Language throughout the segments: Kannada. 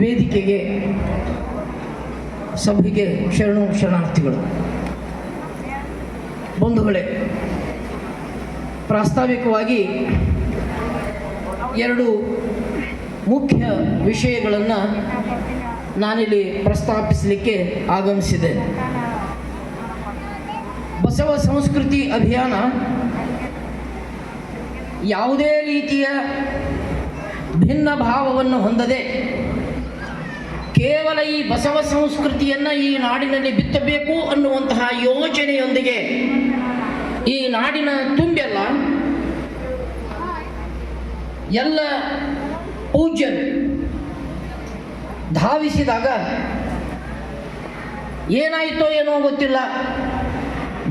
ವೇದಿಕೆಗೆ ಸಭೆಗೆ ಶರಣು ಶರಣಾರ್ಥಿಗಳು. ಬಂಧುಗಳೇ, ಪ್ರಾಸ್ತಾವಿಕವಾಗಿ ಎರಡು ಮುಖ್ಯ ವಿಷಯಗಳನ್ನು ನಾನಿಲ್ಲಿ ಪ್ರಸ್ತಾಪಿಸಲಿಕ್ಕೆ ಆಗಮಿಸಿದೆ. ಬಸವ ಸಂಸ್ಕೃತಿ ಅಭಿಯಾನ ಯಾವುದೇ ರೀತಿಯ ಭಿನ್ನ ಭಾವವನ್ನು ಹೊಂದದೆ ಕೇವಲ ಈ ಬಸವ ಸಂಸ್ಕೃತಿಯನ್ನು ಈ ನಾಡಿನಲ್ಲಿ ಬಿತ್ತಬೇಕು ಅನ್ನುವಂತಹ ಯೋಚನೆಯೊಂದಿಗೆ ಈ ನಾಡಿನ ತುಂಬೆಲ್ಲ. ಎಲ್ಲ ಪೂಜ್ಯರು ಧಾವಿಸಿದಾಗ ಏನಾಯಿತೋ ಏನೋ ಗೊತ್ತಿಲ್ಲ.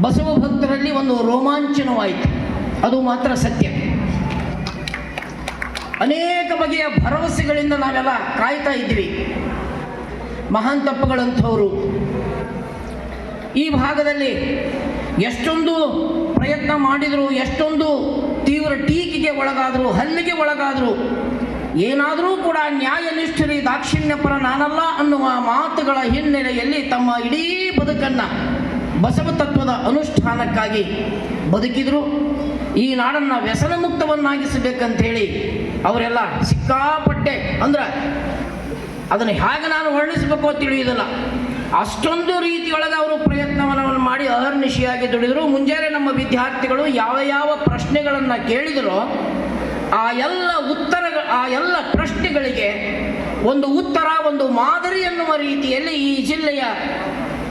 ಬಸವ ಭಕ್ತರಲ್ಲಿ ಒಂದು ರೋಮಾಂಚನವಾಯಿತು. ಅದು ಮಾತ್ರ ಸತ್ಯ. ಅನೇಕ ಬಗೆಯ ಭರವಸೆಗಳಿಂದ ನಾವೆಲ್ಲ ಕಾಯ್ತಾ ಇದ್ವಿ ಮಹಾನ್ ತಪ್ಪುಗಳಂಥವರು. ಈ ಭಾಗದಲ್ಲಿ ಎಷ್ಟೊಂದು ಪ್ರಯತ್ನ ಮಾಡಿದರು, ಎಷ್ಟೊಂದು ತೀವ್ರ ಟೀಕೆಗೆ ಒಳಗಾದರು, ಹಲ್ಲಿಗೆ ಒಳಗಾದರು. ಏನಾದರೂ ಕೂಡ ನ್ಯಾಯನಿಷ್ಠರಿ ದಾಕ್ಷಿಣ್ಯಪರ ನಾನಲ್ಲ ಅನ್ನುವ ಮಾತುಗಳ ಹಿನ್ನೆಲೆಯಲ್ಲಿ ತಮ್ಮ ಇಡೀ ಬದುಕನ್ನು ಬಸವ ತತ್ವದ ಅನುಷ್ಠಾನಕ್ಕಾಗಿ ಬದುಕಿದರು. ಈ ನಾಡನ್ನು ವ್ಯಸನ ಮುಕ್ತವನ್ನಾಗಿಸಬೇಕಂತೇಳಿ ಅವರೆಲ್ಲ ಸಿಕ್ಕಾಪಟ್ಟೆ ಅಂದ್ರೆ ಅದನ್ನು ಹೇಗೆ ನಾನು ವರ್ಣಿಸಬೇಕು ತಿಳಿಯುವುದಿಲ್ಲ. ಅಷ್ಟೊಂದು ರೀತಿಯೊಳಗೆ ಅವರು ಪ್ರಯತ್ನವನ್ನು ಮಾಡಿ ಅಹರ್ನಿಶಿಯಾಗಿ ದುಡಿದರು. ಮುಂಜಾನೆ ನಮ್ಮ ವಿದ್ಯಾರ್ಥಿಗಳು ಯಾವ ಯಾವ ಪ್ರಶ್ನೆಗಳನ್ನು ಕೇಳಿದರೋ, ಆ ಎಲ್ಲ ಉತ್ತರ ಆ ಎಲ್ಲ ಪ್ರಶ್ನೆಗಳಿಗೆ ಒಂದು ಉತ್ತರ, ಒಂದು ಮಾದರಿ ಎನ್ನುವ ರೀತಿಯಲ್ಲಿ ಈ ಜಿಲ್ಲೆಯ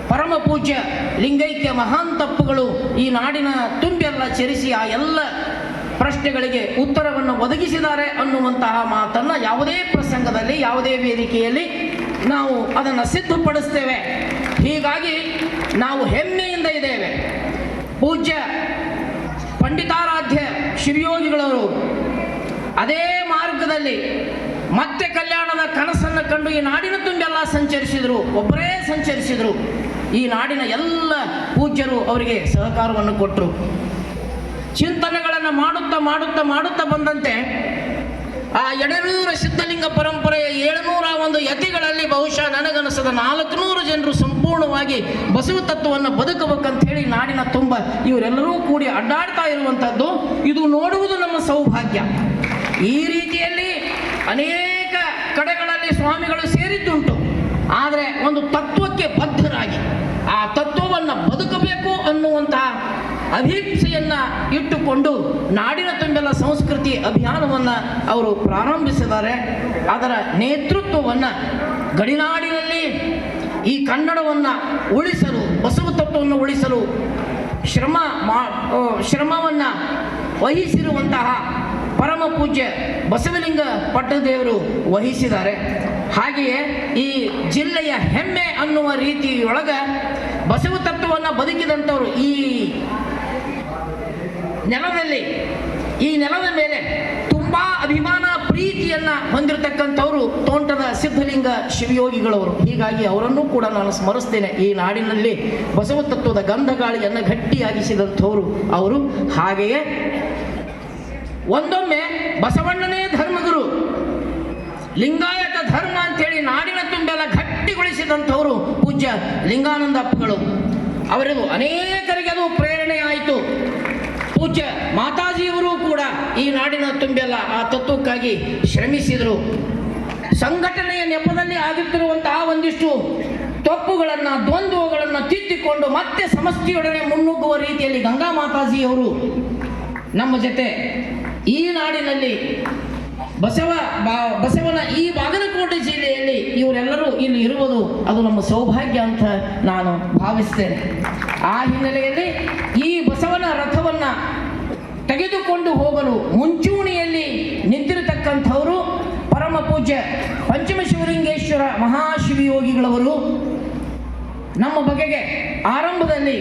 ಪರಮ ಪೂಜ್ಯ ಲಿಂಗೈಕ್ಯ ಮಹಾನ್ ತಪ್ಪುಗಳು ಈ ನಾಡಿನ ತುಂಬೆಲ್ಲ ಚರಿಸಿ ಆ ಎಲ್ಲ ಪ್ರಶ್ನೆಗಳಿಗೆ ಉತ್ತರವನ್ನು ಒದಗಿಸಿದ್ದಾರೆ ಅನ್ನುವಂತಹ ಮಾತನ್ನು ಯಾವುದೇ ಪ್ರಸಂಗದಲ್ಲಿ, ಯಾವುದೇ ವೇದಿಕೆಯಲ್ಲಿ ನಾವು ಅದನ್ನು ಸಿದ್ಧಪಡಿಸ್ತೇವೆ. ಹೀಗಾಗಿ ನಾವು ಹೆಮ್ಮೆಯಿಂದ ಇದ್ದೇವೆ. ಪೂಜ್ಯ ಪಂಡಿತಾರಾಧ್ಯ ಶಿವಯೋಗಿಗಳವರು ಅದೇ ಮಾರ್ಗದಲ್ಲಿ ಮತ್ತೆ ಕಲ್ಯಾಣದ ಕನಸನ್ನು ಕಂಡು ಈ ನಾಡಿನ ತುಂಬೆಲ್ಲ ಸಂಚರಿಸಿದರು, ಒಬ್ಬರೇ ಸಂಚರಿಸಿದರು. ಈ ನಾಡಿನ ಎಲ್ಲ ಪೂಜ್ಯರು ಅವರಿಗೆ ಸಹಕಾರವನ್ನು ಕೊಟ್ಟರು ಚಿಂತನೆಗಳನ್ನು ಮಾಡುತ್ತಾ ಮಾಡುತ್ತಾ ಮಾಡುತ್ತಾ ಬಂದಂತೆ ಆ ಎಡನೂರ ಸಿದ್ಧಲಿಂಗ ಪರಂಪರೆಯ ಏಳುನೂರ ಒಂದು ಯತಿಗಳಲ್ಲಿ ಬಹುಶಃ ನನಗನಿಸದ ನಾಲ್ಕುನೂರು ಜನರು ಸಂಪೂರ್ಣವಾಗಿ ಬಸವ ತತ್ವವನ್ನು ಬದುಕಬೇಕಂತ ಹೇಳಿ ನಾಡಿನ ತುಂಬ ಇವರೆಲ್ಲರೂ ಕೂಡಿ ಅಡ್ಡಾಡ್ತಾ ಇರುವಂಥದ್ದು ಇದು ನೋಡುವುದು ನಮ್ಮ ಸೌಭಾಗ್ಯ. ಈ ರೀತಿಯಲ್ಲಿ ಅನೇಕ ಕಡೆಗಳಲ್ಲಿ ಸ್ವಾಮಿಗಳು ಸೇರಿದ್ದುಂಟು. ಆದರೆ ಒಂದು ತತ್ವಕ್ಕೆ ಬದ್ಧರಾಗಿ ಆ ತತ್ವವನ್ನು ಬದುಕಬೇಕು ಅನ್ನುವಂತಹ ಅಭೀಪ್ಸೆಯನ್ನ ಇಟ್ಟುಕೊಂಡು ನಾಡಿನ ತುಂಬೆಲ್ಲ ಸಂಸ್ಕೃತಿ ಅಭಿಯಾನವನ್ನು ಅವರು ಪ್ರಾರಂಭಿಸಿದ್ದಾರೆ. ಅದರ ನೇತೃತ್ವವನ್ನು ಗಡಿನಾಡಿನಲ್ಲಿ ಈ ಕನ್ನಡವನ್ನು ಉಳಿಸಲು ಬಸವ ತತ್ವವನ್ನು ಉಳಿಸಲು ಶ್ರಮ ಮಾ ಶ್ರಮವನ್ನು ವಹಿಸಿರುವಂತಹ ಪರಮ ಪೂಜ್ಯ ಬಸವಲಿಂಗ ಪಟ್ಟದೇವರು ವಹಿಸಿದ್ದಾರೆ. ಹಾಗೆಯೇ ಈ ಜಿಲ್ಲೆಯ ಹೆಮ್ಮೆ ಅನ್ನುವ ರೀತಿಯೊಳಗ ಬಸವ ತತ್ವವನ್ನು ಬದುಕಿದಂಥವರು ಈ ನೆಲದಲ್ಲಿ, ಈ ನೆಲದ ಮೇಲೆ ತುಂಬಾ ಅಭಿಮಾನ, ಪ್ರೀತಿಯನ್ನ ಹೊಂದಿರತಕ್ಕಂಥವರು ತೋಂಟದ ಸಿದ್ಧಲಿಂಗ ಶಿವಯೋಗಿಗಳವರು. ಹೀಗಾಗಿ ಅವರನ್ನು ಕೂಡ ನಾನು ಸ್ಮರಿಸ್ತೇನೆ. ಈ ನಾಡಿನಲ್ಲಿ ಬಸವ ತತ್ವದ ಗಂಧಗಾಳಿಯನ್ನು ಗಟ್ಟಿಯಾಗಿಸಿದಂಥವರು ಅವರು. ಹಾಗೆಯೇ ಒಂದೊಮ್ಮೆ ಬಸವಣ್ಣನೇ ಧರ್ಮಗುರು, ಲಿಂಗಾಯತ ಧರ್ಮ ಅಂತೇಳಿ ನಾಡಿನ ತುಂಬೆಲ್ಲ ಗಟ್ಟಿಗೊಳಿಸಿದಂಥವರು ಪೂಜ್ಯ ಲಿಂಗಾನಂದಪ್ಪಗಳು. ಅವರಿಗೂ ಅನೇಕರಿಗೆ ಅದು ಪ್ರೇರಣೆ ಆಯಿತು. ಪೂಜ್ಯ ಮಾತಾಜಿಯವರು ಕೂಡ ಈ ನಾಡಿನ ತುಂಬೆಲ್ಲ ಆ ತತ್ವಕ್ಕಾಗಿ ಶ್ರಮಿಸಿದರು. ಸಂಘಟನೆಯ ನೆಪದಲ್ಲಿ ಆಗುತ್ತಿರುವಂತಹ ಒಂದಿಷ್ಟು ತಪ್ಪುಗಳನ್ನು, ದ್ವಂದ್ವಗಳನ್ನು ತಿದ್ದಿಕೊಂಡು ಮತ್ತೆ ಸಮಸ್ಯೆಯೊಡನೆ ಮುನ್ನುಗ್ಗುವ ರೀತಿಯಲ್ಲಿ ಗಂಗಾ ಮಾತಾಜಿಯವರು ನಮ್ಮ ಜೊತೆ ಈ ನಾಡಿನಲ್ಲಿ ಬಸವ ಬಾ- ಬಸವನ ಈ ಬಾಗಲಕೋಟೆ ಜಿಲ್ಲೆಯಲ್ಲಿ ಇವರೆಲ್ಲರೂ ಇಲ್ಲಿ ಇರುವುದು ಅದು ನಮ್ಮ ಸೌಭಾಗ್ಯ ಅಂತ ನಾನು ಭಾವಿಸ್ತೇನೆ. ಆ ಹಿನ್ನೆಲೆಯಲ್ಲಿ ಈ ತೆಗೆದುಕೊಂಡು ಹೋಗಲು ಮುಂಚೂಣಿಯಲ್ಲಿ ನಿಂತಿರತಕ್ಕಂಥವರು ಪರಮ ಪೂಜ್ಯ ಪಂಚಮಶಿವಲಿಂಗೇಶ್ವರ ಮಹಾಶಿವಯೋಗಿಗಳವರು ನಮ್ಮ ಬಗೆಗೆ ಆರಂಭದಲ್ಲಿ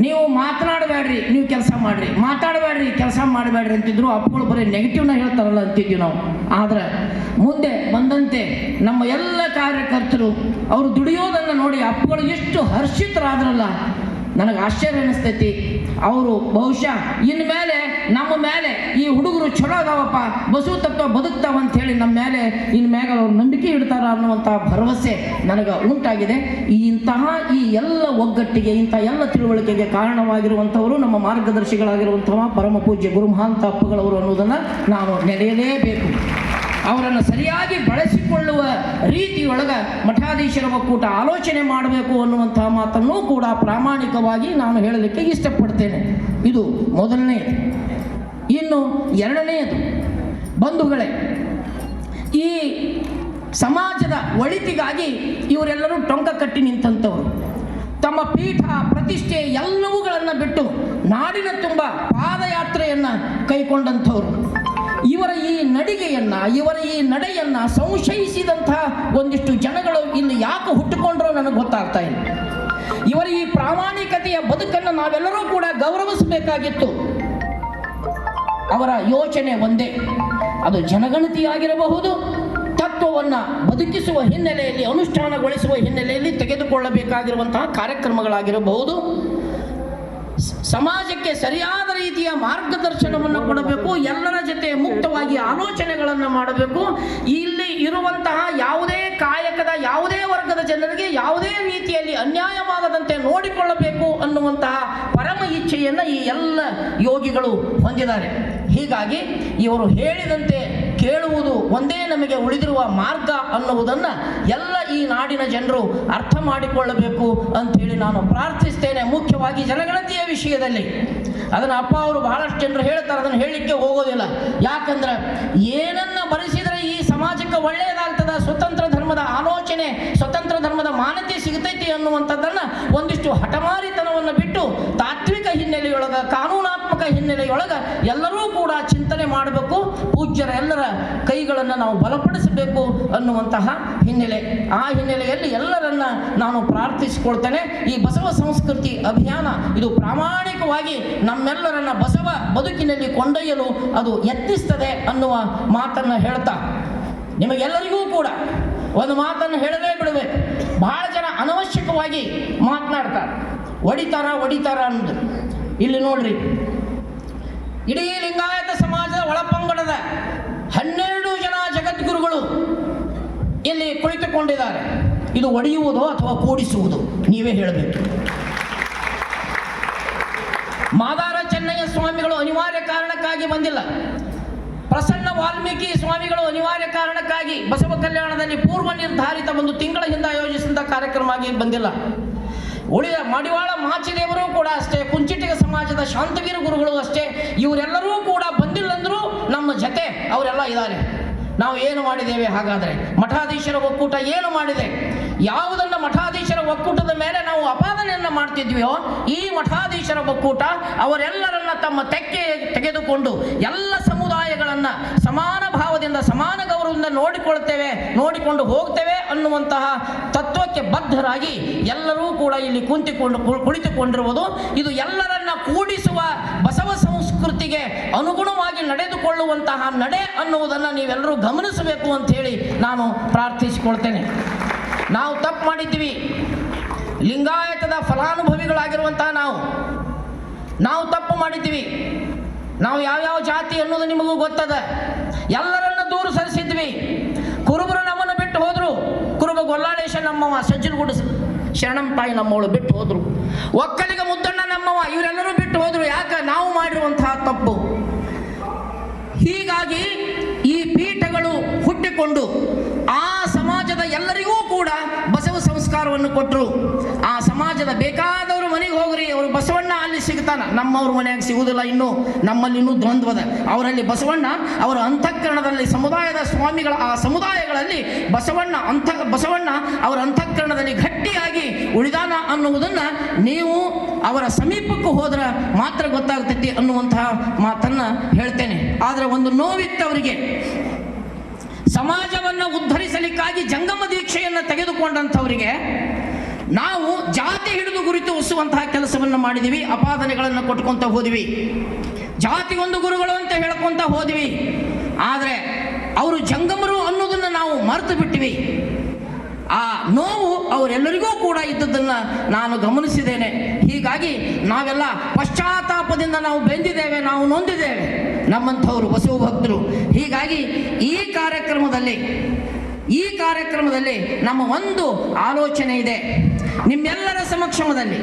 ನೀವು ಮಾತನಾಡಬೇಡ್ರಿ, ನೀವು ಕೆಲಸ ಮಾಡ್ರಿ. ಮಾತಾಡಬೇಡ್ರಿ, ಕೆಲಸ ಮಾಡಬೇಡ್ರಿ ಅಂತಿದ್ರು, ಅಪ್ಪಗಳು ಬರೀ ನೆಗೆಟಿವ್ನ ಹೇಳ್ತಾರಲ್ಲ ಅಂತಿದ್ವಿ ನಾವು. ಆದ್ರೆ ಮುಂದೆ ಬಂದಂತೆ ನಮ್ಮ ಎಲ್ಲ ಕಾರ್ಯಕರ್ತರು, ಅವರು ದುಡಿಯೋದನ್ನು ನೋಡಿ ಅಪ್ಪಗಳು ಎಷ್ಟು ಹರ್ಷಿತರಾದ್ರಲ್ಲ. ನನಗೆ ಆಶ್ಚರ್ಯ ಅನಿಸ್ತೈತಿ. ಅವರು ಬಹುಶಃ ಇನ್ನು ಮೇಲೆ, ನಮ್ಮ ಮೇಲೆ ಈ ಹುಡುಗರು ಚಲೋ ಅದಾವಪ್ಪ ಬಸವ ತತ್ವ ಬದುಕ್ತಾವ ಅಂತ ಹೇಳಿ ನಮ್ಮ ಮೇಲೆ ಇನ್ನು ಮ್ಯಾಗ ಅವ್ರು ನಂಬಿಕೆ ಇಡ್ತಾರ ಅನ್ನುವಂತಹ ಭರವಸೆ ನನಗೆ ಉಂಟಾಗಿದೆ. ಇಂತಹ ಈ ಎಲ್ಲ ಒಗ್ಗಟ್ಟಿಗೆ, ಇಂಥ ಎಲ್ಲ ತಿಳುವಳಿಕೆಗೆ ಕಾರಣವಾಗಿರುವಂಥವರು ನಮ್ಮ ಮಾರ್ಗದರ್ಶಿಗಳಾಗಿರುವಂತಹ ಪರಮ ಪೂಜ್ಯ ಗುರು ಮಹಾಂತ ಅಪ್ಪಗಳವರು ಅನ್ನೋದನ್ನು ನಾವು ನೆನೆಯಲೇಬೇಕು ಅವರನ್ನು ಸರಿಯಾಗಿ ಬಳಸಿಕೊಳ್ಳುವ ರೀತಿಯೊಳಗ ಮಠಾಧೀಶರ ಒಕ್ಕೂಟ ಆಲೋಚನೆ ಮಾಡಬೇಕು ಅನ್ನುವಂತಹ ಮಾತನ್ನು ಕೂಡ ಪ್ರಾಮಾಣಿಕವಾಗಿ ನಾನು ಹೇಳಲಿಕ್ಕೆ ಇಷ್ಟಪಡ್ತೇನೆ. ಇದು ಮೊದಲನೆಯದು. ಇನ್ನು ಎರಡನೆಯದು, ಬಂಧುಗಳೇ, ಈ ಸಮಾಜದ ಒಳಿತಿಗಾಗಿ ಇವರೆಲ್ಲರೂ ಟೊಂಕ ಕಟ್ಟಿ ನಿಂತಂಥವರು ತಮ್ಮ ಪೀಠ, ಪ್ರತಿಷ್ಠೆ ಎಲ್ಲವುಗಳನ್ನು ಬಿಟ್ಟು ನಾಡಿನ ತುಂಬ ಪಾದಯಾತ್ರೆಯನ್ನು ಕೈಗೊಂಡಂಥವ್ರು ಇವರ ಈ ನಡಿಗೆಯನ್ನ, ಇವರ ಈ ನಡೆಯನ್ನ ಸಂಶಯಿಸಿದಂತಹ ಒಂದಿಷ್ಟು ಜನಗಳು ಇಲ್ಲಿ ಯಾಕೆ ಹುಟ್ಟುಕೊಂಡ್ರೋ ನನಗೆ ಗೊತ್ತಾಗ್ತಾ ಇಲ್ಲ. ಇವರ ಈ ಪ್ರಾಮಾಣಿಕತೆಯ ಬದುಕನ್ನು ನಾವೆಲ್ಲರೂ ಕೂಡ ಗೌರವಿಸಬೇಕಾಗಿತ್ತು. ಅವರ ಯೋಚನೆ ಒಂದೇ, ಅದು ಜನಗಣತಿಯಾಗಿರಬಹುದು, ತತ್ವವನ್ನು ಬದುಕಿಸುವ ಹಿನ್ನೆಲೆಯಲ್ಲಿ, ಅನುಷ್ಠಾನಗೊಳಿಸುವ ಹಿನ್ನೆಲೆಯಲ್ಲಿ ತೆಗೆದುಕೊಳ್ಳಬೇಕಾಗಿರುವಂತಹ ಕಾರ್ಯಕ್ರಮಗಳಾಗಿರಬಹುದು. ಸಮಾಜಕ್ಕೆ ಸರಿಯಾದ ರೀತಿಯ ಮಾರ್ಗದರ್ಶನವನ್ನು ಕೊಡಬೇಕು, ಎಲ್ಲರ ಜೊತೆ ಮುಕ್ತವಾಗಿ ಆಲೋಚನೆಗಳನ್ನು ಮಾಡಬೇಕು. ಇಲ್ಲಿ ಇರುವಂತಹ ಯಾವುದೇ ಕಾಯಕದ, ಯಾವುದೇ ವರ್ಗದ ಜನರಿಗೆ ಯಾವುದೇ ರೀತಿಯಲ್ಲಿ ಅನ್ಯಾಯವಾಗದಂತೆ ನೋಡಿಕೊಳ್ಳಬೇಕು ಅನ್ನುವಂತಹ ಪರಮ ಇಚ್ಛೆಯನ್ನು ಈ ಎಲ್ಲ ಯೋಗಿಗಳು ಹೊಂದಿದ್ದಾರೆ. ಹೀಗಾಗಿ ಇವರು ಹೇಳಿದಂತೆ ಕೇಳುವುದು ಒಂದೇ ನಮಗೆ ಉಳಿದಿರುವ ಮಾರ್ಗ ಅನ್ನುವುದನ್ನು ಎಲ್ಲ ಈ ನಾಡಿನ ಜನರು ಅರ್ಥ ಮಾಡಿಕೊಳ್ಳಬೇಕು ಅಂತೇಳಿ ನಾನು ಪ್ರಾರ್ಥಿಸ್ತೇನೆ ಮುಖ್ಯವಾಗಿ ಜನಗಣತಿಯ ವಿಷಯದಲ್ಲಿ. ಅದನ್ನು ಅಪ್ಪ ಅವರು ಬಹಳಷ್ಟು ಜನರು ಹೇಳ್ತಾರೆ, ಅದನ್ನು ಹೇಳಲಿಕ್ಕೆ ಹೋಗೋದಿಲ್ಲ. ಯಾಕಂದ್ರೆ ಏನನ್ನ ಬರೆಸಿದ್ರೆ ಈ ಸಮಾಜಕ್ಕೆ ಒಳ್ಳೆಯದಾಗ್ತದ ಸ್ವತಂತ್ರ ಧರ್ಮದ ಆಲೋಚನೆ, ಸ್ವತಂತ್ರ ಧರ್ಮದ ಮಾನ್ಯತೆ ಸಿಗತೈತಿ ಅನ್ನುವಂಥದ್ದನ್ನು ಒಂದಿಷ್ಟು ಹಠಮಾರಿತನವನ್ನು ಬಿಟ್ಟು ತಾತ್ವಿಕ ಹಿನ್ನೆಲೆಯೊಳಗ, ಕಾನೂನಾತ್ಮಕ ಹಿನ್ನೆಲೆಯೊಳಗ ಎಲ್ಲರೂ ಕೂಡ ಚಿಂತನೆ ಮಾಡಬೇಕು, ಪೂಜ್ಯರ ಎಲ್ಲರ ಕೈಗಳನ್ನು ನಾವು ಬಲಪಡಿಸಬೇಕು ಅನ್ನುವಂತಹ ಹಿನ್ನೆಲೆ. ಆ ಹಿನ್ನೆಲೆಯಲ್ಲಿ ಎಲ್ಲರನ್ನ ನಾನು ಪ್ರಾರ್ಥಿಸಿಕೊಳ್ತೇನೆ. ಈ ಬಸವ ಸಂಸ್ಕೃತಿ ಅಭಿಯಾನ ಇದು ಪ್ರಾಮಾಣಿಕವಾಗಿ ನಮ್ಮೆಲ್ಲರನ್ನ ಬಸವ ಬದುಕಿನಲ್ಲಿ ಕೊಂಡೊಯ್ಯಲು ಅದು ಯತ್ನಿಸ್ತದೆ ಅನ್ನುವ ಮಾತನ್ನು ಹೇಳ್ತಾ, ನಿಮಗೆಲ್ಲರಿಗೂ ಕೂಡ ಒಂದು ಮಾತನ್ನು ಹೇಳಲೇ ಬಿಡಬೇಕು ಬಹಳ ಜನ ಅನವಶ್ಯಕವಾಗಿ ಮಾತನಾಡ್ತಾರೆ. ಒಡಿತಾರ ಒಡಿತಾರ ಅನ್ನೋದು ಇಲ್ಲಿ ನೋಡ್ರಿ. ಇಡೀ ಲಿಂಗಾಯತ ಸಮಾಜದ ಒಳಪಂಗಡದ ಹನ್ನೆರಡು ಜನ ಜಗದ್ಗುರುಗಳು ಇಲ್ಲಿ ಕುಳಿತುಕೊಂಡಿದ್ದಾರೆ. ಇದು ಒಡೆಯುವುದು ಅಥವಾ ಕೂಡಿಸುವುದು ನೀವೇ ಹೇಳಬೇಕು. ಮಾದಾರ ಚೆನ್ನಯ್ಯ ಸ್ವಾಮಿಗಳು ಅನಿವಾರ್ಯ ಕಾರಣಕ್ಕಾಗಿ ಬಂದಿಲ್ಲ. ಪ್ರಸನ್ನ ವಾಲ್ಮೀಕಿ ಸ್ವಾಮಿಗಳು ಅನಿವಾರ್ಯ ಕಾರಣಕ್ಕಾಗಿ ಬಸವ ಕಲ್ಯಾಣದಲ್ಲಿ ಪೂರ್ವ ನಿರ್ಧಾರಿತ ಒಂದು ತಿಂಗಳ ಹಿಂದೆ ಆಯೋಜಿಸಿದ ಕಾರ್ಯಕ್ರಮ ಆಗಿ ಬಂದಿಲ್ಲ. ಉಳಿದ ಮಡಿವಾಳ ಮಾಚಿದೇವರು ಕೂಡ ಅಷ್ಟೇ, ಕುಂಚಿಟಿಗ ಸಮಾಜದ ಶಾಂತವೀರ ಗುರುಗಳು ಅಷ್ಟೇ, ಇವರೆಲ್ಲರೂ ಕೂಡ ಬಂದಿಲ್ಲ ಅಂದರೂ ನಮ್ಮ ಜೊತೆ ಅವರೆಲ್ಲ ಇದ್ದಾರೆ. ನಾವು ಏನು ಮಾಡಿದ್ದೇವೆ ಹಾಗಾದರೆ? ಮಠಾಧೀಶರ ಒಕ್ಕೂಟ ಏನು ಮಾಡಿದೆ? ಯಾವುದನ್ನ ಮಠಾಧೀಶರ ಒಕ್ಕೂಟದ ಮೇಲೆ ನಾವು ಅಪಾದನೆಯನ್ನು ಮಾಡ್ತಿದ್ವಿಯೋ, ಈ ಮಠಾಧೀಶರ ಒಕ್ಕೂಟ ಅವರೆಲ್ಲರನ್ನ ತಮ್ಮ ತೆಕ್ಕೆ ತೆಗೆದುಕೊಂಡು ಎಲ್ಲ ಸಮುದಾಯಗಳನ್ನ ಸಮಾನ ಭಾವದಿಂದ, ಸಮಾನ ಗೌರವದಿಂದ ನೋಡಿಕೊಳ್ತೇವೆ ನೋಡಿಕೊಂಡು ಹೋಗ್ತೇವೆ ಅನ್ನುವಂತಹ ತತ್ವಕ್ಕೆ ಬದ್ಧರಾಗಿ ಎಲ್ಲರೂ ಕೂಡ ಇಲ್ಲಿ ಕುಂತಿಕೊಂಡು ಕುಳಿತುಕೊಂಡಿರುವುದು. ಇದು ಎಲ್ಲರನ್ನ ಕೂಡಿಸುವ ಬಸವ ಸಂಸ್ಕೃತಿಗೆ ಅನುಗುಣವಾಗಿ ನಡೆದುಕೊಳ್ಳುವಂತಹ ನಡೆ ಅನ್ನುವುದನ್ನು ನೀವೆಲ್ಲರೂ ಗಮನಿಸಬೇಕು ಅಂತ ಹೇಳಿ ನಾನು ಪ್ರಾರ್ಥಿಸಿಕೊಳ್ತೇನೆ. ನಾವು ತಪ್ಪು ಮಾಡಿದ್ದೀವಿ. ಲಿಂಗಾಯತದ ಫಲಾನುಭವಿಗಳಾಗಿರುವಂತಹ ನಾವು. ನಾವು ತಪ್ಪು ಮಾಡಿದ್ವಿ ನಾವು ಯಾವ್ಯಾವ ಜಾತಿ ಅನ್ನೋದು ನಿಮಗೂ ಗೊತ್ತದ. ಎಲ್ಲರನ್ನ ದೂರ ಸರಿಸಿದ್ವಿ. ಕುರುಬರು ನಮ್ಮನ್ನು ಬಿಟ್ಟು ಹೋದ್ರು. ಕುರುಬ ಗೊಲ್ಲಾಳೇಶ ನಮ್ಮವ, ಸಜ್ಜನಗುಡ ಶರಣಂ ತಾಯಿ ನಮ್ಮವಳು ಬಿಟ್ಟು ಹೋದ್ರು. ಒಕ್ಕಲಿಗ ಮುದ್ದಣ್ಣ ನಮ್ಮವ, ಇವರೆಲ್ಲರೂ ಬಿಟ್ಟು ಹೋದ್ರು. ಯಾಕೆ? ನಾವು ಮಾಡಿರುವಂತಹ ತಪ್ಪು. ಹೀಗಾಗಿ ಈ ಪೀಠಗಳು ಹುಟ್ಟಿಕೊಂಡು ಆ ಸಮಾಜದ ಎಲ್ಲರಿಗೂ ಕೂಡ ಬಸವ ಸಂಸ್ಕಾರವನ್ನು ಕೊಟ್ಟರು ಆ ಸಮಾಜದ ಬೇಕಾದವರು ಮನೆಗೆ ಹೋಗ್ರಿ, ಅವರು ಬಸವಣ್ಣ ಅಲ್ಲಿ ಸಿಗ್ತಾನ. ನಮ್ಮವ್ರ ಮನೆಯಾಗ ಸಿಗುವುದಿಲ್ಲ ಇನ್ನು. ನಮ್ಮಲ್ಲಿ ಇನ್ನೂ ದ್ವಂದ್ವದ. ಅವರಲ್ಲಿ ಬಸವಣ್ಣ, ಅವರ ಅಂತಃಕರಣದಲ್ಲಿ ಸಮುದಾಯದ ಸ್ವಾಮಿಗಳ, ಆ ಸಮುದಾಯಗಳಲ್ಲಿ ಬಸವಣ್ಣ ಅಂಥ, ಬಸವಣ್ಣ ಅವರ ಅಂತಃಕರಣದಲ್ಲಿ ಗಟ್ಟಿಯಾಗಿ ಉಳಿದಾನ ಅನ್ನುವುದನ್ನು ನೀವು ಅವರ ಸಮೀಪಕ್ಕೂ ಹೋದ್ರೆ ಮಾತ್ರ ಗೊತ್ತಾಗ್ತೈತಿ ಅನ್ನುವಂತಹ ಮಾತನ್ನು ಹೇಳ್ತೇನೆ. ಆದರೆ ಒಂದು ನೋವಿತ್ತು ಅವರಿಗೆ ಸಮಾಜವನ್ನು ಉದ್ಧರಿಸಲಿಕ್ಕಾಗಿ ಜಂಗಮ ದೀಕ್ಷೆಯನ್ನು ತೆಗೆದುಕೊಂಡಂಥವರಿಗೆ ನಾವು ಜಾತಿ ಹಿಡಿದು ಗುರುತಿಸುವಂತಹ ಕೆಲಸವನ್ನು ಮಾಡಿದಿವಿ, ಅಪಾದನೆಗಳನ್ನು ಕೊಟ್ಕೊಂತ ಹೋದಿವಿ. ಜಾತಿ ಒಂದು ಗುರುಗಳು ಅಂತ ಹೇಳ್ಕೊಂತ ಹೋದಿವಿ. ಆದರೆ ಅವರು ಜಂಗಮರು ಅನ್ನೋದನ್ನು ನಾವು ಮರೆತು ಬಿಟ್ಟಿವಿ. ಆ ನೋವು ಅವರೆಲ್ಲರಿಗೂ ಕೂಡ ಇದ್ದದ್ದನ್ನು ನಾನು ಗಮನಿಸಿದ್ದೇನೆ. ಹೀಗಾಗಿ ನಾವೆಲ್ಲ ಪಶ್ಚಾತ್ತಾಪದಿಂದ ನಾವು ಬೆಂದಿದ್ದೇವೆ, ನಾವು ನೊಂದಿದ್ದೇವೆ. ನಮ್ಮಂಥವರು ಬಸವ ಭಕ್ತರು. ಹೀಗಾಗಿ ಈ ಕಾರ್ಯಕ್ರಮದಲ್ಲಿ ಈ ಕಾರ್ಯಕ್ರಮದಲ್ಲಿ ನಮ್ಮ ಒಂದು ಆಲೋಚನೆ ಇದೆ. ನಿಮ್ಮೆಲ್ಲರ ಸಮಕ್ಷಮದಲ್ಲಿ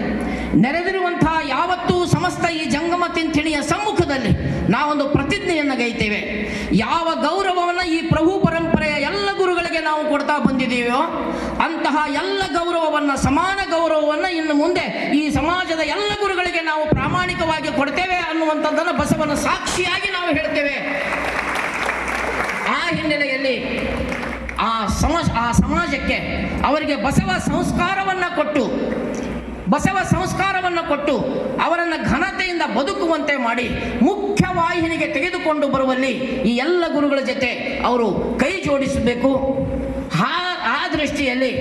ನೆರೆದಿರುವಂತಹ ಯಾವತ್ತೂ ಸಮಸ್ತ ಈ ಜಂಗಮ ತಿಂಥಿಣಿಯ ಸಮ್ಮುಖದಲ್ಲಿ ನಾವೊಂದು ಪ್ರತಿಜ್ಞೆಯನ್ನು ಗೈತೇವೆ. ಯಾವ ಗೌರವವನ್ನು ಈ ಪ್ರಭು ಪರಂಪರೆಯ ಎಲ್ಲ ಗುರುಗಳಿಗೆ ನಾವು ಕೊಡ್ತಾ ಬಂದಿದ್ದೀವೋ, ಅಂತಹ ಎಲ್ಲ ಗೌರವವನ್ನು, ಸಮಾನ ಗೌರವವನ್ನು ಇನ್ನು ಮುಂದೆ ಈ ಸಮಾಜದ ಎಲ್ಲ ಗುರುಗಳಿಗೆ ನಾವು ಪ್ರಾಮಾಣಿಕವಾಗಿ ಕೊಡ್ತೇವೆ ಅನ್ನುವಂಥದ್ದನ್ನು ಬಸವನ ಸಾಕ್ಷಿಯಾಗಿ ನಾವು ಹೇಳ್ತೇವೆ. ಆ ಹಿನ್ನೆಲೆಯಲ್ಲಿ ಆ ಸಮಾಜ, ಆ ಸಮಾಜಕ್ಕೆ ಅವರಿಗೆ ಬಸವ ಸಂಸ್ಕಾರವನ್ನು ಕೊಟ್ಟು, ಬಸವ ಸಂಸ್ಕಾರವನ್ನು ಕೊಟ್ಟು ಅವರನ್ನು ಘನತೆಯಿಂದ ಬದುಕುವಂತೆ ಮಾಡಿ ಮುಖ್ಯ ವಾಹಿನಿಗೆ ತೆಗೆದುಕೊಂಡು ಬರುವಲ್ಲಿ ಈ ಎಲ್ಲ ಗುರುಗಳ ಜೊತೆ ಅವರು ಕೈ ಜೋಡಿಸಬೇಕು. ಆ ಆ ದೃಷ್ಟಿಯಲ್ಲಿ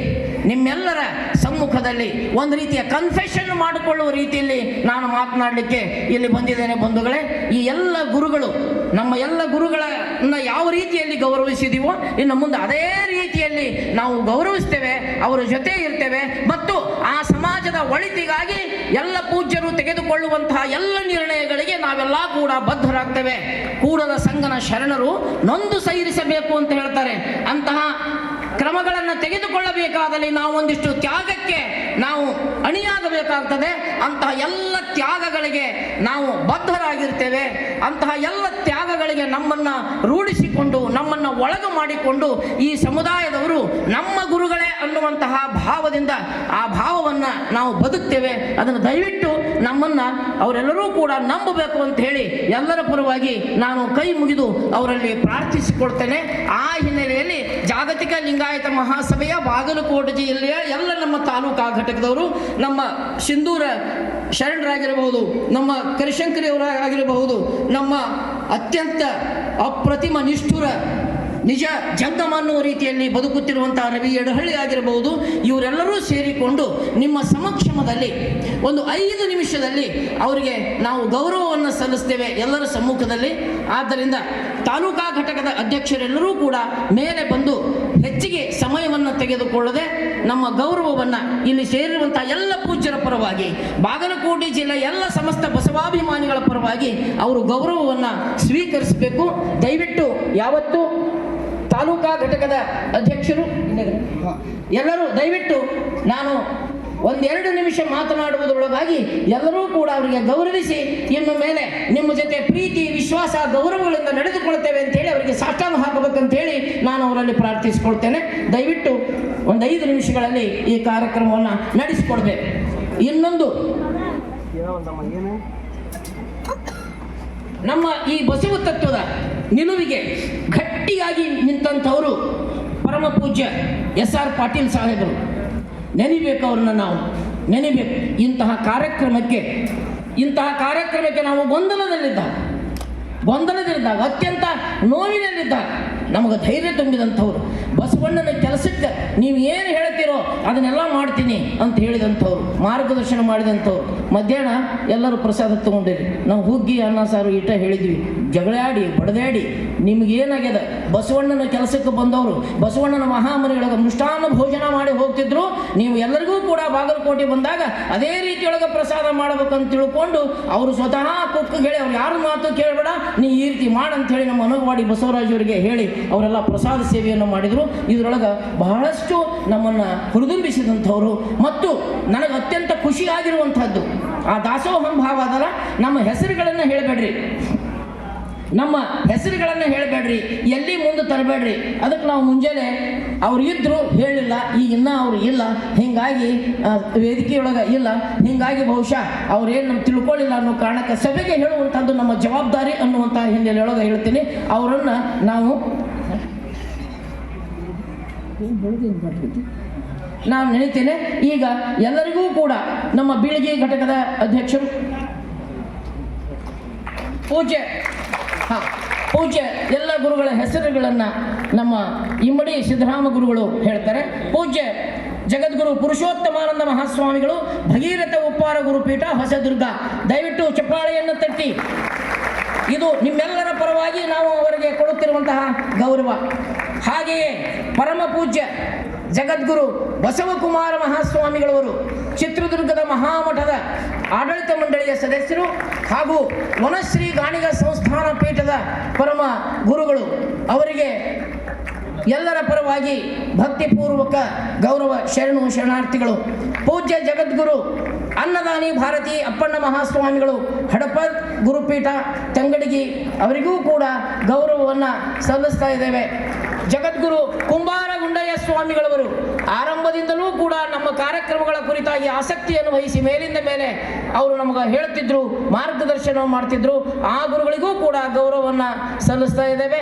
ನಿಮ್ಮೆಲ್ಲರ ಸಮ್ಮುಖದಲ್ಲಿ ಒಂದು ರೀತಿಯ ಕನ್ಫೆಷನ್ ಮಾಡಿಕೊಳ್ಳುವ ರೀತಿಯಲ್ಲಿ ನಾನು ಮಾತನಾಡಲಿಕ್ಕೆ ಇಲ್ಲಿ ಬಂದಿದ್ದೇನೆ ಬಂಧುಗಳೇ. ಈ ಎಲ್ಲ ಗುರುಗಳು, ನಮ್ಮ ಎಲ್ಲ ಗುರುಗಳನ್ನ ಯಾವ ರೀತಿಯಲ್ಲಿ ಗೌರವಿಸಿದೀವೋ, ಇನ್ನು ಮುಂದೆ ಅದೇ ರೀತಿಯಲ್ಲಿ ನಾವು ಗೌರವಿಸ್ತೇವೆ, ಅವರ ಜೊತೆ ಇರ್ತೇವೆ. ಮತ್ತು ಆ ಸಮಾಜದ ಒಳಿತಿಗಾಗಿ ಎಲ್ಲ ಪೂಜ್ಯರು ತೆಗೆದುಕೊಳ್ಳುವಂತಹ ಎಲ್ಲ ನಿರ್ಣಯಗಳಿಗೆ ನಾವೆಲ್ಲ ಕೂಡ ಬದ್ಧರಾಗ್ತೇವೆ. ಕೂಡಲ ಸಂಗನ ಶರಣರು ನೊಂದು ಸೈರಿಸಬೇಕು ಅಂತ ಹೇಳ್ತಾರೆ. ಅಂತಹ ಕ್ರಮಗಳನ್ನು ತೆಗೆದುಕೊಳ್ಳಬೇಕಾದಲ್ಲಿ ನಾವು ಒಂದಿಷ್ಟು ತ್ಯಾಗಕ್ಕೆ ನಾವು ಅಣಿಯಾಗಬೇಕಾಗ್ತದೆ. ಅಂತಹ ಎಲ್ಲ ತ್ಯಾಗಗಳಿಗೆ ನಾವು ಬದ್ಧರಾಗಿರ್ತೇವೆ. ಅಂತಹ ಎಲ್ಲ ತ್ಯಾಗಗಳಿಗೆ ನಮ್ಮನ್ನ ರೂಢಿಸಿಕೊಂಡು ನಮ್ಮನ್ನು ಒಳಗು ಮಾಡಿಕೊಂಡು ಈ ಸಮುದಾಯದವರು ನಮ್ಮ ಗುರುಗಳೇ ಅನ್ನುವಂತಹ ಭಾವದಿಂದ ಆ ಭಾವವನ್ನು ನಾವು ಬದುಕ್ತೇವೆ. ಅದನ್ನು ದಯವಿಟ್ಟು ನಮ್ಮನ್ನು ಅವರೆಲ್ಲರೂ ಕೂಡ ನಂಬಬೇಕು ಅಂತ ಹೇಳಿ ಎಲ್ಲರ ಪರವಾಗಿ ನಾನು ಕೈ ಮುಗಿದು ಅವರಲ್ಲಿ ಪ್ರಾರ್ಥಿಸಿಕೊಳ್ತೇನೆ. ಆ ಹಿನ್ನೆಲೆಯಲ್ಲಿ ಜಾಗತಿಕ ಲಿಂಗಾಯತ ಮಹಾಸಭೆಯ ಬಾಗಲಕೋಟೆ ಜಿಲ್ಲೆಯ ಎಲ್ಲ ನಮ್ಮ ತಾಲೂಕಾ ಘಟಕದವರು, ನಮ್ಮ ಸಿಂಧೂರ ಶರಣರಾಗಿರಬಹುದು, ನಮ್ಮ ಕರಿಶಂಕರಿಯವರಾಗಿರಬಹುದು, ನಮ್ಮ ಅತ್ಯಂತ ಅಪ್ರತಿಮ ನಿಷ್ಠುರ ನಿಜ ಜಂಗಮ ಅನ್ನುವ ರೀತಿಯಲ್ಲಿ ಬದುಕುತ್ತಿರುವಂತಹ ರವಿ ಎಡಹಳ್ಳಿ ಆಗಿರಬಹುದು, ಇವರೆಲ್ಲರೂ ಸೇರಿಕೊಂಡು ನಿಮ್ಮ ಸಮಕ್ಷಮದಲ್ಲಿ ಒಂದು ಐದು ನಿಮಿಷದಲ್ಲಿ ಅವರಿಗೆ ನಾವು ಗೌರವವನ್ನು ಸಲ್ಲಿಸ್ತೇವೆ ಎಲ್ಲರ ಸಮ್ಮುಖದಲ್ಲಿ. ಆದ್ದರಿಂದ ತಾಲೂಕಾ ಘಟಕದ ಅಧ್ಯಕ್ಷರೆಲ್ಲರೂ ಕೂಡ ಮೇಲೆ ಬಂದು ಹೆಚ್ಚಿಗೆ ಸಮಯವನ್ನು ತೆಗೆದುಕೊಳ್ಳದೆ ನಮ್ಮ ಗೌರವವನ್ನು ಇಲ್ಲಿ ಸೇರಿರುವಂತಹ ಎಲ್ಲ ಪೂಜ್ಯರ ಪರವಾಗಿ, ಬಾಗಲಕೋಟೆ ಜಿಲ್ಲೆಯ ಎಲ್ಲ ಸಮಸ್ತ ಬಸವಾಭಿಮಾನಿಗಳ ಪರವಾಗಿ ಅವರು ಗೌರವವನ್ನು ಸ್ವೀಕರಿಸಬೇಕು. ದಯವಿಟ್ಟು ಯಾವತ್ತು ತಾಲೂಕಾ ಘಟಕದ ಅಧ್ಯಕ್ಷರು ಎಲ್ಲರೂ ದಯವಿಟ್ಟು ನಾನು ಒಂದೆರಡು ನಿಮಿಷ ಮಾತನಾಡುವುದರೊಳಗಾಗಿ ಎಲ್ಲರೂ ಕೂಡ ಅವರಿಗೆ ಗೌರವಿಸಿ, ಇನ್ನು ಮೇಲೆ ನಿಮ್ಮ ಜೊತೆ ಪ್ರೀತಿ, ವಿಶ್ವಾಸ, ಗೌರವಗಳಿಂದ ನಡೆದುಕೊಳ್ತೇವೆ ಅಂತ ಹೇಳಿ ಅವರಿಗೆ ಸಾಷ್ಟಾಂಗ ಹಾಕಬೇಕಂತೇಳಿ ನಾನು ಅವರಲ್ಲಿ ಪ್ರಾರ್ಥಿಸಿಕೊಳ್ತೇನೆ. ದಯವಿಟ್ಟು ಒಂದು ಐದು ನಿಮಿಷಗಳಲ್ಲಿ ಈ ಕಾರ್ಯಕ್ರಮವನ್ನು ನಡೆಸಿಕೊಡ್ಬೇಕು. ಇನ್ನೊಂದು. ನಮ್ಮ ಈ ಬಸವ ತತ್ವದ ನಿಲುವಿಗೆ ಗಟ್ಟಿಯಾಗಿ ನಿಂತಂಥವರು ಪರಮ ಪೂಜ್ಯ ಎಸ್ ಆರ್ ಪಾಟೀಲ್ ಸಾಹೇಬರು. ನೆನಿಬೇಕು ಅವ್ರನ್ನ ನಾವು. ನೆನಿಬೇಕು. ಇಂತಹ ಕಾರ್ಯಕ್ರಮಕ್ಕೆ ಇಂತಹ ಕಾರ್ಯಕ್ರಮಕ್ಕೆ ನಾವು ಗೊಂದಲದಲ್ಲಿದ್ದಾಗ ಗೊಂದಲದಲ್ಲಿದ್ದಾಗ, ಅತ್ಯಂತ ನೋವಿನಲ್ಲಿದ್ದಾಗ ನಮಗೆ ಧೈರ್ಯ ತುಂಬಿದಂಥವ್ರು, ಬಸವಣ್ಣನ ಕೆಲಸಕ್ಕೆ ನೀವು ಏನು ಹೇಳ್ತೀರೋ ಅದನ್ನೆಲ್ಲ ಮಾಡ್ತೀನಿ ಅಂತ ಹೇಳಿದಂಥವ್ರು, ಮಾರ್ಗದರ್ಶನ ಮಾಡಿದಂಥವ್ರು. ಮಧ್ಯಾಹ್ನ ಎಲ್ಲರೂ ಪ್ರಸಾದ ತಗೊಂಡಿರಿ. ನಾವು ಹುಗ್ಗಿ, ಅನ್ನ, ಸಾರು ಇಟ್ಟ ಹೇಳಿದ್ವಿ. ಜಗಳಾಡಿ ಬಡದಾಡಿ ನಿಮ್ಗೇನಾಗ್ಯದ ಬಸವಣ್ಣನ ಕೆಲಸಕ್ಕೆ ಬಂದವರು, ಬಸವಣ್ಣನ ಮಹಾಮನೆಯೊಳಗೆ ಮೃಷ್ಟಾನ್ನ ಭೋಜನ ಮಾಡಿ ಹೋಗ್ತಿದ್ರು. ನೀವು ಎಲ್ಲರಿಗೂ ಕೂಡ ಬಾಗಲಕೋಟೆ ಬಂದಾಗ ಅದೇ ರೀತಿಯೊಳಗೆ ಪ್ರಸಾದ ಮಾಡಬೇಕಂತ ತಿಳ್ಕೊಂಡು ಅವರು ಸ್ವತಃ ಕುಕ್ಕು ಹೇಳಿ ಅವ್ರು ಯಾರು ಮಾತು ಕೇಳಬೇಡ, ನೀ ಈ ರೀತಿ ಮಾಡಂತ ಹೇಳಿ ನಮ್ಮ ಅನುಗವಾಡಿ ಬಸವರಾಜವರಿಗೆ ಹೇಳಿ ಅವರೆಲ್ಲ ಪ್ರಸಾದ ಸೇವೆಯನ್ನು ಮಾಡಿದರು. ಇದರೊಳಗೆ ಬಹಳಷ್ಟು ನಮ್ಮನ್ನು ಹುರಿದುಂಬಿಸಿದಂಥವರು ಮತ್ತು ನನಗೆ ಅತ್ಯಂತ ಖುಷಿಯಾಗಿರುವಂಥದ್ದು ಆ ದಾಸೋಹಂ ಭಾವ ಅದಲ್ಲ, ನಮ್ಮ ಹೆಸರುಗಳನ್ನು ಹೇಳಬೇಡ್ರಿ. ನಮ್ಮ ಹೆಸರುಗಳನ್ನು ಹೇಳಬೇಡ್ರಿ, ಎಲ್ಲಿ ಮುಂದೆ ತರಬೇಡ್ರಿ. ಅದಕ್ಕೆ ನಾವು ಮುಂಜಾನೆ ಅವ್ರು ಇದ್ರು ಹೇಳಿಲ್ಲ, ಈಗ ಇನ್ನೂ ಅವ್ರು ಇಲ್ಲ, ಹಿಂಗಾಗಿ ವೇದಿಕೆಯೊಳಗೆ ಇಲ್ಲ. ಹಿಂಗಾಗಿ ಬಹುಶಃ ಅವ್ರೇನು ನಮ್ಮ ತಿಳ್ಕೊಳ್ಳಿಲ್ಲ ಅನ್ನೋ ಕಾರಣಕ್ಕೆ ಸಭೆಗೆ ಹೇಳುವಂಥದ್ದು ನಮ್ಮ ಜವಾಬ್ದಾರಿ ಅನ್ನುವಂಥ ಹಿನ್ನೆಲೆಯೊಳಗೆ ಹೇಳ್ತೀನಿ. ಅವರನ್ನು ನಾವು ನಾನು ನೆನಿತೇನೆ. ಈಗ ಎಲ್ಲರಿಗೂ ಕೂಡ ನಮ್ಮ ಬೀಳಿಗೆ ಘಟಕದ ಅಧ್ಯಕ್ಷರು ಪೂಜೆ ಪೂಜ್ಯ ಎಲ್ಲ ಗುರುಗಳ ಹೆಸರುಗಳನ್ನು ನಮ್ಮ ಇಮ್ಮಡಿ ಸಿದ್ದರಾಮ ಗುರುಗಳು ಹೇಳ್ತಾರೆ. ಪೂಜ್ಯ ಜಗದ್ಗುರು ಪುರುಷೋತ್ತಮಾನಂದ ಮಹಾಸ್ವಾಮಿಗಳು ಭಗೀರಥ ಉಪ್ಪಾರ ಗುರುಪೀಠ ಹೊಸದುರ್ಗ. ದಯವಿಟ್ಟು ಚಪ್ಪಾಳೆಯನ್ನು ತಟ್ಟಿ. ಇದು ನಿಮ್ಮೆಲ್ಲರ ಪರವಾಗಿ ನಾವು ಅವರಿಗೆ ಕೊಡುತ್ತಿರುವಂತಹ ಗೌರವ. ಹಾಗೆಯೇ ಪರಮ ಪೂಜ್ಯ ಜಗದ್ಗುರು ಬಸವಕುಮಾರ ಮಹಾಸ್ವಾಮಿಗಳವರು ಚಿತ್ರದುರ್ಗದ ಮಹಾಮಠದ ಆಡಳಿತ ಮಂಡಳಿಯ ಸದಸ್ಯರು ಹಾಗೂ ವನಶ್ರೀ ಗಾಣಿಗ ಸಂಸ್ಥಾನ ಪೀಠದ ಪರಮ ಗುರುಗಳು. ಅವರಿಗೆ ಎಲ್ಲರ ಪರವಾಗಿ ಭಕ್ತಿಪೂರ್ವಕ ಗೌರವ ಶರಣು ಶರಣಾರ್ಥಿಗಳು. ಪೂಜ್ಯ ಜಗದ್ಗುರು ಅನ್ನದಾನಿ ಭಾರತಿ ಅಪ್ಪಣ್ಣ ಮಹಾಸ್ವಾಮಿಗಳು ಹಡಪದ್ ಗುರುಪೀಠ, ತಂಗಡಗಿ ಅವರಿಗೂ ಕೂಡ ಗೌರವವನ್ನು ಸಲ್ಲಿಸ್ತಾ ಇದ್ದೇವೆ. ಜಗದ್ಗುರು ಕುಂಬಾರ ಗುಂಡಯ್ಯ ಸ್ವಾಮಿಗಳವರು ಆರಂಭದಿಂದಲೂ ಕೂಡ ನಮ್ಮ ಕಾರ್ಯಕ್ರಮಗಳ ಕುರಿತಾಗಿ ಆಸಕ್ತಿಯನ್ನು ವಹಿಸಿ ಮೇಲಿಂದ ಮೇಲೆ ಅವರು ನಮಗೆ ಹೇಳ್ತಿದ್ರು ಮಾರ್ಗದರ್ಶನ ಮಾಡ್ತಿದ್ರು. ಆ ಗುರುಗಳಿಗೂ ಕೂಡ ಗೌರವವನ್ನು ಸಲ್ಲಿಸ್ತಾ ಇದ್ದೇವೆ.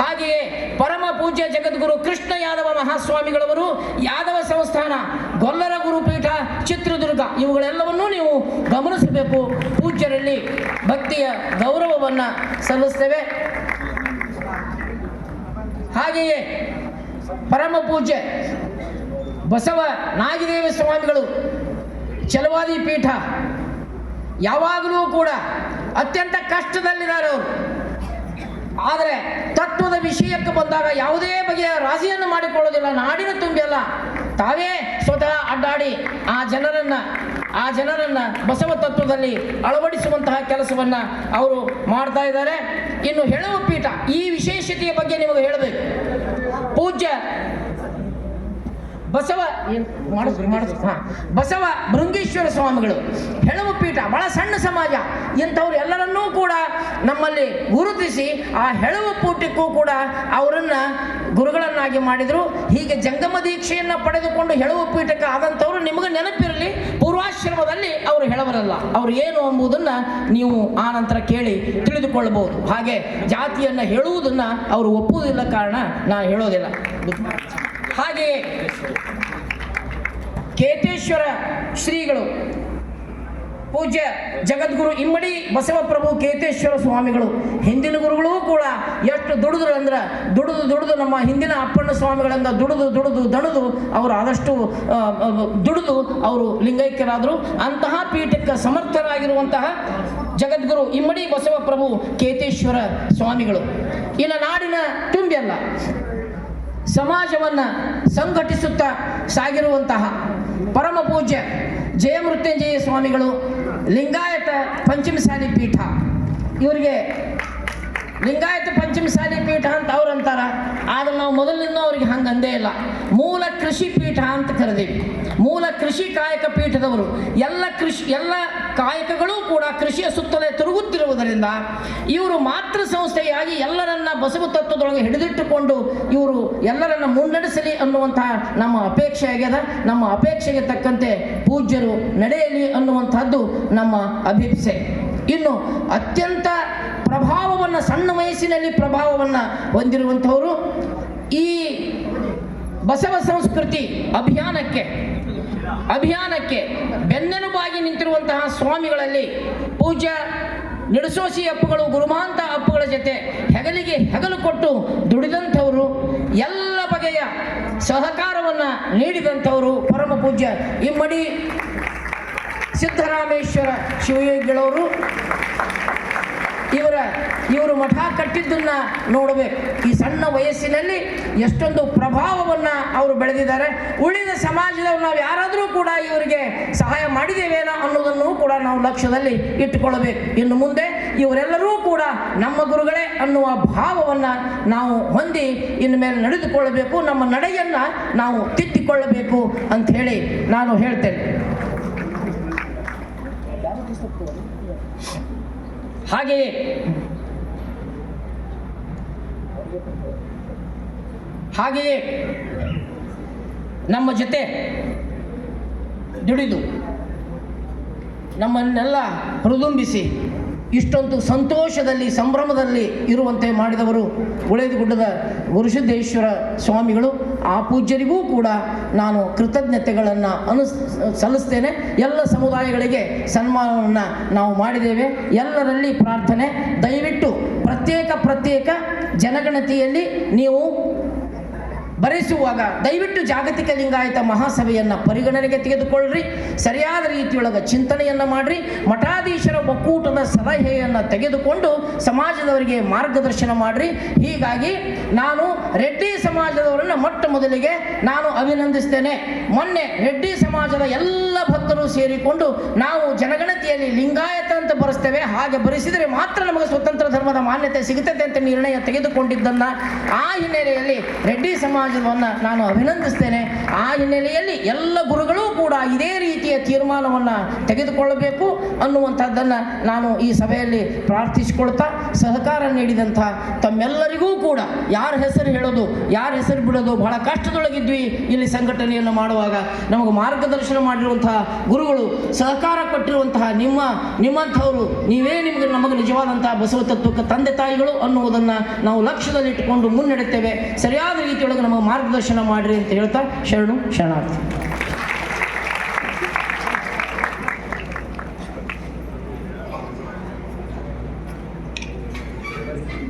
ಹಾಗೆಯೇ ಪರಮ ಪೂಜ್ಯ ಜಗದ್ಗುರು ಕೃಷ್ಣ ಯಾದವ ಮಹಾಸ್ವಾಮಿಗಳವರು ಯಾದವ ಸಂಸ್ಥಾನ, ಗೊಲ್ಲರ ಗುರುಪೀಠ ಇವುಗಳೆಲ್ಲವನ್ನೂ ನೀವು ಗಮನಿಸಬೇಕು. ಪೂಜ್ಯರಲ್ಲಿ ಭಕ್ತಿಯ ಗೌರವವನ್ನು ಸಲ್ಲಿಸ್ತೇವೆ. ಹಾಗೆಯೇ ಪರಮ ಪೂಜ್ಯ ಬಸವ ನಾಗಿದೇವಿ ಸ್ವಾಮಿಗಳು ಚಲವಾದಿ ಪೀಠ ಯಾವಾಗಲೂ ಕೂಡ ಅತ್ಯಂತ ಕಷ್ಟದಲ್ಲಿದ್ದಾರೆ ಅವರು. ಆದರೆ ತತ್ವದ ವಿಷಯಕ್ಕೆ ಬಂದಾಗ ಯಾವುದೇ ಬಗೆಯ ರಾಜಿಯನ್ನು ಮಾಡಿಕೊಳ್ಳೋದಿಲ್ಲ. ನಾಡಿನ ತುಂಬಿಯಲ್ಲ. ತಾವೇ ಸ್ವತಃ ಅಡ್ಡಾಡಿ ಆ ಜನರನ್ನ ಆ ಜನರನ್ನ ಬಸವ ತತ್ವದಲ್ಲಿ ಅಳವಡಿಸುವಂತಹ ಕೆಲಸವನ್ನ ಅವರು ಮಾಡ್ತಾ ಇದ್ದಾರೆ. ಇನ್ನು ಹೇಳುವ ಪೀಠ ಈ ವಿಶೇಷತೆಯ ಬಗ್ಗೆ ನಿಮಗೆ ಹೇಳಬೇಕು. ಪೂಜ್ಯ ಬಸವ ಬಸವ ಭೃಂಗೇಶ್ವರ ಸ್ವಾಮಿಗಳು ಹೆಳವು ಪೀಠ, ಬಹಳ ಸಣ್ಣ ಸಮಾಜ. ಇಂಥವ್ರು ಎಲ್ಲರನ್ನೂ ಕೂಡ ನಮ್ಮಲ್ಲಿ ಗುರುತಿಸಿ ಆ ಹೆಳವು ಪೂಟಕ್ಕೂ ಕೂಡ ಅವರನ್ನ ಗುರುಗಳನ್ನಾಗಿ ಮಾಡಿದರು. ಹೀಗೆ ಜಂಗಮ ದೀಕ್ಷೆಯನ್ನು ಪಡೆದುಕೊಂಡು ಹೆಳವು ಪೀಠಕ್ಕೆ ಆದಂಥವ್ರು ನಿಮಗೆ ನೆನಪಿರಲಿ, ಪೂರ್ವಾಶ್ರಮದಲ್ಲಿ ಅವರು ಹೆಳವರಲ್ಲ ಅವರು ಏನು ಎಂಬುದನ್ನ ನೀವು ಆ ನಂತರ ಕೇಳಿ ತಿಳಿದುಕೊಳ್ಳಬಹುದು ಹಾಗೆ ಜಾತಿಯನ್ನು ಹೇಳುವುದನ್ನ ಅವರು ಒಪ್ಪುವುದಿಲ್ಲ ಕಾರಣ ನಾ ಹೇಳೋದಿಲ್ಲ. ಹಾಗೆಯೇ ಕೇತೇಶ್ವರ ಶ್ರೀಗಳು ಪೂಜ್ಯ ಜಗದ್ಗುರು ಇಮ್ಮಡಿ ಬಸವಪ್ರಭು ಕೇತೇಶ್ವರ ಸ್ವಾಮಿಗಳು. ಹಿಂದಿನ ಗುರುಗಳೂ ಕೂಡ ಎಷ್ಟು ದುಡಿದ್ರು ಅಂದ್ರೆ ದುಡಿದು ದುಡಿದು ನಮ್ಮ ಹಿಂದಿನ ಅಪ್ಪಣ್ಣ ಸ್ವಾಮಿಗಳಿಂದ ದುಡಿದು ದುಡಿದು ದಣದು ಅವರು ಆದಷ್ಟು ದುಡಿದು ಅವರು ಲಿಂಗೈಕ್ಯರಾದರು. ಅಂತಹ ಪೀಠಕ್ಕೆ ಸಮರ್ಥರಾಗಿರುವಂತಹ ಜಗದ್ಗುರು ಇಮ್ಮಡಿ ಬಸವಪ್ರಭು ಕೇತೇಶ್ವರ ಸ್ವಾಮಿಗಳು. ಇನ್ನು ನಾಡಿನ ತುಂಬಿಯಲ್ಲ ಸಮಾಜವನ್ನು ಸಂಘಟಿಸುತ್ತಾ ಸಾಗಿರುವಂತಹ ಪರಮ ಪೂಜ್ಯ ಜಯಮೃತ್ಯುಂಜಯ ಸ್ವಾಮಿಗಳು ಲಿಂಗಾಯತ ಪಂಚಮಸಾಲಿ ಪೀಠ. ಇವರಿಗೆ ಲಿಂಗಾಯತ ಪಂಚಮಸಾಲಿ ಪೀಠ ಅಂತ ಅವ್ರು ಅಂತಾರ. ಆದ್ರೆ ನಾವು ಮೊದಲಿಂದ ಅವ್ರಿಗೆ ಹಂಗೆ ಅಂದೇ ಇಲ್ಲ. ಮೂಲ ಕೃಷಿ ಪೀಠ ಅಂತ ಕರೆದೀವಿ. ಮೂಲ ಕೃಷಿ ಕಾಯಕ ಪೀಠದವರು. ಎಲ್ಲ ಕೃಷಿ, ಎಲ್ಲ ಕಾಯಕಗಳು ಕೂಡ ಕೃಷಿಯ ಸುತ್ತಲೇ ತಿರುಗುತ್ತಿರುವುದರಿಂದ ಇವರು ಮಾತೃ ಸಂಸ್ಥೆಯಾಗಿ ಎಲ್ಲರನ್ನ ಬಸವ ತತ್ವದೊಳಗೆ ಹಿಡಿದಿಟ್ಟುಕೊಂಡು ಇವರು ಎಲ್ಲರನ್ನ ಮುನ್ನಡೆಸಲಿ ಅನ್ನುವಂತಹ ನಮ್ಮ ಅಪೇಕ್ಷೆ ಆಗ್ಯದ. ನಮ್ಮ ಅಪೇಕ್ಷೆಗೆ ತಕ್ಕಂತೆ ಪೂಜ್ಯರು ನಡೆಯಲಿ ಅನ್ನುವಂಥದ್ದು ನಮ್ಮ ಅಭಿಪ್ಸೆ. ಇನ್ನು ಅತ್ಯಂತ ಪ್ರಭಾವವನ್ನು, ಸಣ್ಣ ವಯಸ್ಸಿನಲ್ಲಿ ಪ್ರಭಾವವನ್ನು ಹೊಂದಿರುವಂಥವರು ಈ ಬಸವ ಸಂಸ್ಕೃತಿ ಅಭಿಯಾನಕ್ಕೆ ಅಭಿಯಾನಕ್ಕೆ ಬೆನ್ನೆಲುಬಾಗಿ ನಿಂತಿರುವಂತಹ ಸ್ವಾಮಿಗಳಲ್ಲಿ ಪೂಜ್ಯ ನಿಡಸೋಸಿ ಅಪ್ಪುಗಳು, ಗುರುಮಾಂತ ಅಪ್ಪುಗಳ ಜೊತೆ ಹೆಗಲಿಗೆ ಹೆಗಲು ಕೊಟ್ಟು ದುಡಿದಂಥವರು, ಎಲ್ಲ ಬಗೆಯ ಸಹಕಾರವನ್ನು ನೀಡಿದಂಥವರು ಪರಮ ಪೂಜ್ಯ ಇಮ್ಮಡಿ ಸಿದ್ದರಾಮೇಶ್ವರ ಶಿವಯೋಗಿಗಳವರು. ಇವರ, ಇವರು ಮಠ ಕಟ್ಟಿದ್ದನ್ನ ನೋಡಬೇಕು. ಈ ಸಣ್ಣ ವಯಸ್ಸಿನಲ್ಲಿ ಎಷ್ಟೊಂದು ಪ್ರಭಾವವನ್ನು ಅವರು ಬೆಳೆದಿದ್ದಾರೆ. ಉಳಿದ ಸಮಾಜದವ್ರು ನಾವು ಯಾರಾದರೂ ಕೂಡ ಇವರಿಗೆ ಸಹಾಯ ಮಾಡಿದ್ದೇವೇನೋ ಅನ್ನೋದನ್ನು ಕೂಡ ನಾವು ಲಕ್ಷ್ಯದಲ್ಲಿ ಇಟ್ಟುಕೊಳ್ಳಬೇಕು. ಇನ್ನು ಮುಂದೆ ಇವರೆಲ್ಲರೂ ಕೂಡ ನಮ್ಮ ಗುರುಗಳೇ ಅನ್ನುವ ಭಾವವನ್ನು ನಾವು ಹೊಂದಿ ಇನ್ನು ಮೇಲೆ ನಡೆದುಕೊಳ್ಳಬೇಕು. ನಮ್ಮ ನಡೆಯನ್ನು ನಾವು ತಿದ್ದಿಕೊಳ್ಳಬೇಕು ಅಂತ ಹೇಳಿ ನಾನು ಹೇಳ್ತೇನೆ. ಹಾಗೆಯೇ ಹಾಗೆಯೇ ನಮ್ಮ ಜೊತೆ ದುಡಿದು ನಮ್ಮನ್ನೆಲ್ಲ ಹುರಿದುಂಬಿಸಿ ಇಷ್ಟೊಂದು ಸಂತೋಷದಲ್ಲಿ, ಸಂಭ್ರಮದಲ್ಲಿ ಇರುವಂತೆ ಮಾಡಿದವರು ಗುಡ್ಡದ ವರುಷದೇಶ್ವರ ಸ್ವಾಮಿಗಳು. ಆ ಪೂಜ್ಯರಿಗೂ ಕೂಡ ನಾನು ಕೃತಜ್ಞತೆಗಳನ್ನು ಅನುಸ್, ಸಲ್ಲಿಸ್ತೇನೆ. ಎಲ್ಲ ಸಮುದಾಯಗಳಿಗೆ ಸನ್ಮಾನವನ್ನು ನಾವು ಮಾಡಿದ್ದೇವೆ. ಎಲ್ಲರಲ್ಲಿ ಪ್ರಾರ್ಥನೆ. ದಯವಿಟ್ಟು ಪ್ರತ್ಯೇಕ ಪ್ರತ್ಯೇಕ ಜನಗಣತಿಯಲ್ಲಿ ನೀವು ಬರೆಸುವಾಗ ದಯವಿಟ್ಟು ಜಾಗತಿಕ ಲಿಂಗಾಯತ ಮಹಾಸಭೆಯನ್ನು ಪರಿಗಣನೆಗೆ ತೆಗೆದುಕೊಳ್ಳ್ರಿ. ಸರಿಯಾದ ರೀತಿಯೊಳಗೆ ಚಿಂತನೆಯನ್ನು ಮಾಡ್ರಿ. ಮಠಾಧೀಶರ ಒಕ್ಕೂಟದ ಸಲಹೆಯನ್ನು ತೆಗೆದುಕೊಂಡು ಸಮಾಜದವರಿಗೆ ಮಾರ್ಗದರ್ಶನ ಮಾಡ್ರಿ. ಹೀಗಾಗಿ ನಾನು ರೆಡ್ಡಿ ಸಮಾಜದವರನ್ನು ಮೊಟ್ಟ ಮೊದಲಿಗೆ ನಾನು ಅಭಿನಂದಿಸ್ತೇನೆ. ಮೊನ್ನೆ ರೆಡ್ಡಿ ಸಮಾಜದ ಎಲ್ಲ ಭಕ್ತರು ಸೇರಿಕೊಂಡು ನಾವು ಜನಗಣತಿಯಲ್ಲಿ ಲಿಂಗಾಯತ ಅಂತ ಬರೆಸ್ತೇವೆ. ಹಾಗೆ ಬರೆಸಿದರೆ ಮಾತ್ರ ನಮಗೆ ಸ್ವತಂತ್ರ ಧರ್ಮದ ಮಾನ್ಯತೆ ಸಿಗುತ್ತದೆ ಅಂತ ನಿರ್ಣಯ ತೆಗೆದುಕೊಂಡಿದ್ದನ್ನ ಆ ಹಿನ್ನೆಲೆಯಲ್ಲಿ ರೆಡ್ಡಿ ಸಮಾಜವನ್ನು ನಾನು ಅಭಿನಂದಿಸ್ತೇನೆ. ಆ ಹಿನ್ನೆಲೆಯಲ್ಲಿ ಎಲ್ಲ ಗುರುಗಳು ಕೂಡ ಇದೇ ರೀತಿಯ ತೀರ್ಮಾನವನ್ನು ತೆಗೆದುಕೊಳ್ಳಬೇಕು ಅನ್ನುವಂಥದ್ದನ್ನು ನಾನು ಈ ಸಭೆಯಲ್ಲಿ ಪ್ರಾರ್ಥಿಸಿಕೊಳ್ತಾ ಸಹಕಾರ ನೀಡಿದಂಥ ತಮ್ಮೆಲ್ಲರಿಗೂ ಕೂಡ ಯಾರ ಹೆಸರು ಹೇಳೋದು, ಯಾರ ಹೆಸರು ಬಿಡೋದು ಬಹಳ ಕಷ್ಟದೊಳಗಿದ್ವಿ ಇಲ್ಲಿ ಸಂಘಟನೆಯನ್ನು ಮಾಡುವಾಗ. ನಮಗೆ ಮಾರ್ಗದರ್ಶನ ಮಾಡಿರುವಂತಹ ಗುರುಗಳು, ಸಹಕಾರ ಕೊಟ್ಟಿರುವಂತಹ ನಿಮ್ಮ, ನಿಮ್ಮಂಥವರು, ನೀವೇ ನಿಮಗೆ ನಮಗೆ ನಿಜವಾದಂತಹ ಬಸವ ತತ್ವಕ್ಕೆ ತಂದೆ ತಾಯಿಗಳು ಅನ್ನುವುದನ್ನು ನಾವು ಲಕ್ಷ್ಯದಲ್ಲಿಟ್ಟುಕೊಂಡು ಮುನ್ನಡೆತೇವೆ ಸರಿಯಾದ ರೀತಿಯೊಳಗೆ ನಮಗೆ ಮಾರ್ಗದರ್ಶನ ಮಾಡಿರಿ ಅಂತ ಹೇಳ್ತಾ ಶರಣು ಶರಣಾರ್ಥಿ.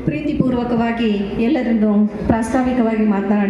ಪ್ರೀತಿಪೂರ್ವಕವಾಗಿ ಎಲ್ಲರನ್ನು ಪ್ರಾಸ್ತಾವಿಕವಾಗಿ ಮಾತನಾಡಿ